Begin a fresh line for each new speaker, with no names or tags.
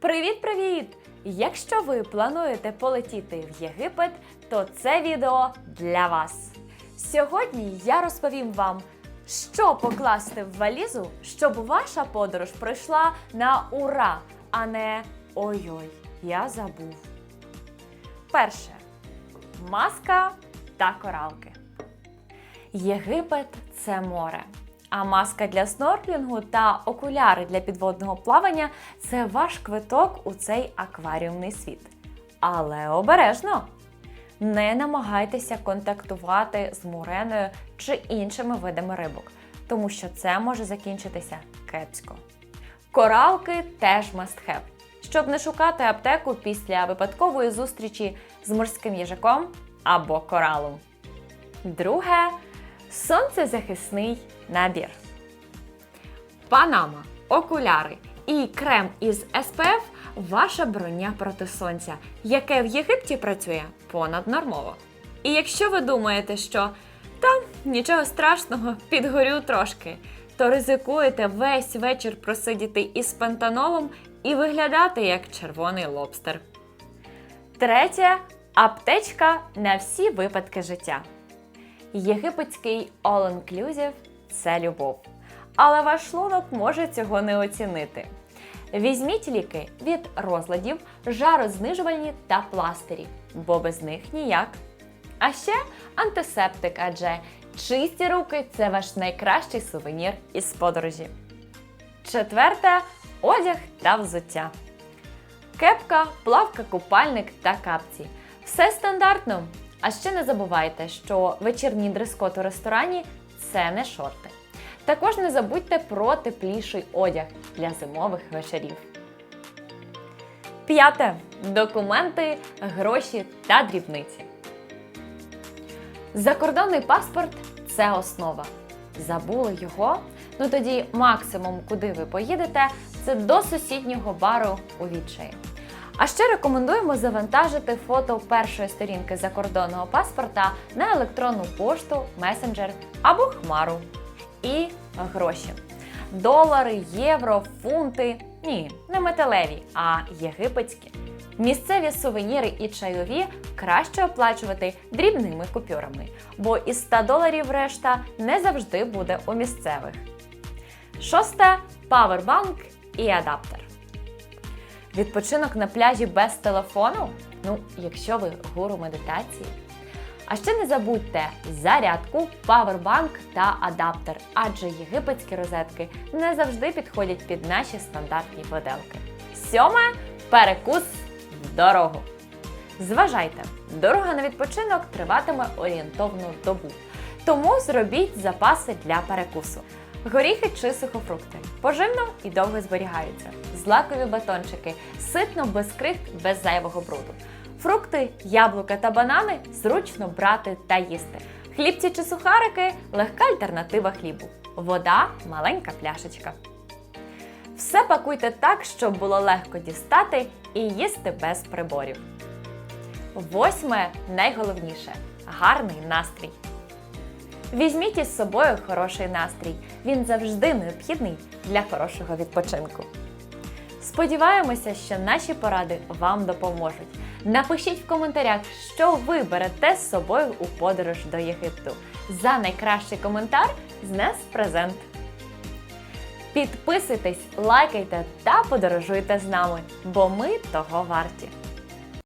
Привіт-привіт! Якщо ви плануєте полетіти в Єгипет, то це відео для вас. Сьогодні я розповім вам, що покласти в валізу, щоб ваша подорож пройшла на ура, а не ой-ой, я забув. Перше маска та коралки. Єгипет це море. А маска для снорклінгу та окуляри для підводного плавання це ваш квиток у цей акваріумний світ. Але обережно! Не намагайтеся контактувати з муреною чи іншими видами рибок, тому що це може закінчитися кепсько. Коралки теж have, щоб не шукати аптеку після випадкової зустрічі з морським їжаком або коралом. Друге сонцезахисний набір. Панама, окуляри і крем із SPF – ваша броня проти сонця, яке в Єгипті працює понаднормово. І якщо ви думаєте, що та нічого страшного, підгорю трошки, то ризикуєте весь вечір просидіти із пентанолом і виглядати як червоний лобстер. Третє аптечка на всі випадки життя. Єгипетський all-inclusive – це любов. Але ваш шлунок може цього не оцінити. Візьміть ліки від розладів, жарознижувальні та пластирі, бо без них ніяк. А ще антисептик, адже чисті руки це ваш найкращий сувенір із подорожі. Четверте одяг та взуття. Кепка, плавка, купальник та капці. Все стандартно. А ще не забувайте, що вечірній дрес-код у ресторані це не шорти. Також не забудьте про тепліший одяг для зимових вечорів. П'яте. Документи, гроші та дрібниці. Закордонний паспорт це основа. Забули його? Ну тоді максимум, куди ви поїдете, це до сусіднього бару у відчаї. А ще рекомендуємо завантажити фото першої сторінки закордонного паспорта на електронну пошту, месенджер або хмару. І гроші. Долари, євро, фунти. Ні, не металеві, а єгипетські. Місцеві сувеніри і чайові краще оплачувати дрібними купюрами, бо із 100 доларів решта не завжди буде у місцевих. Шосте павербанк і адаптер. Відпочинок на пляжі без телефону? Ну, якщо ви гуру медитації. А ще не забудьте зарядку, павербанк та адаптер, адже єгипетські розетки не завжди підходять під наші стандартні моделки. Сьоме перекус в дорогу. Зважайте, дорога на відпочинок триватиме орієнтовну добу. Тому зробіть запаси для перекусу. Горіхи чи сухофрукти поживно і довго зберігаються. Злакові батончики ситно без крихт, без зайвого бруду. Фрукти, яблука та банани зручно брати та їсти. Хлібці чи сухарики легка альтернатива хлібу. Вода маленька пляшечка. Все пакуйте так, щоб було легко дістати і їсти без приборів. Восьме найголовніше гарний настрій. Візьміть із собою хороший настрій. Він завжди необхідний для хорошого відпочинку. Сподіваємося, що наші поради вам допоможуть. Напишіть в коментарях, що ви берете з собою у подорож до Єгипту. За найкращий коментар з нас презент. Підписуйтесь, лайкайте та подорожуйте з нами, бо ми того варті.